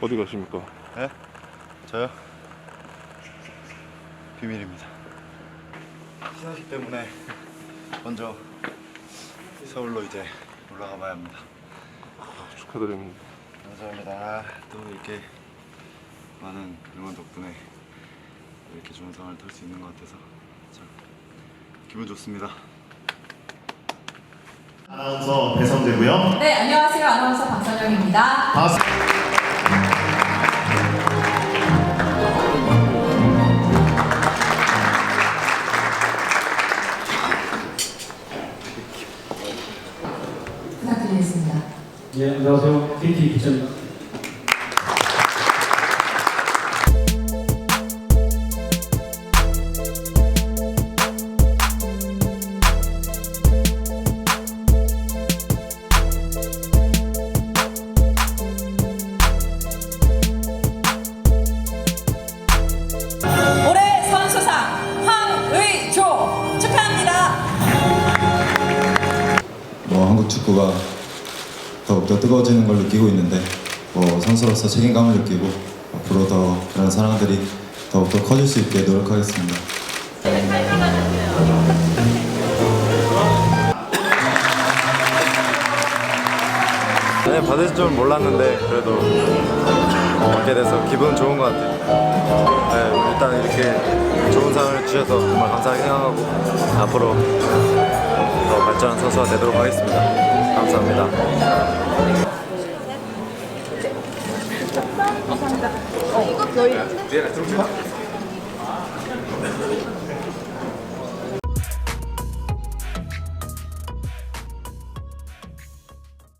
어디 가십니까? 네? 저요? 비밀입니다. 시상식 때문에 먼저 서울로 이제 올라가 봐야 합니다. 축하드립니다. 감사합니다. 또 이렇게 많은 응원 덕분에 이렇게 좋은 상을 탈 수 있는 것 같아서 참 기분 좋습니다. 아나운서 배성재고요. 네, 안녕하세요. 아나운서 박선영입니다. 반갑습니다. 부탁드리겠습니다. 예, 안녕하세요. KT 기자입니다. 한국 축구가 더욱더 뜨거워지는 걸 느끼고 있는데 뭐 선수로서 책임감을 느끼고 앞으로 더 그런 사랑들이 더욱더 커질 수 있게 노력하겠습니다. 네, 받을 줄 몰랐는데 그래도 받게 돼서 기분 좋은 것 같아요. 네, 일단 이렇게 좋은 상을 주셔서 정말 감사하게 생각하고 앞으로 더 발전한 선수가 되도록 하겠습니다. 감사합니다.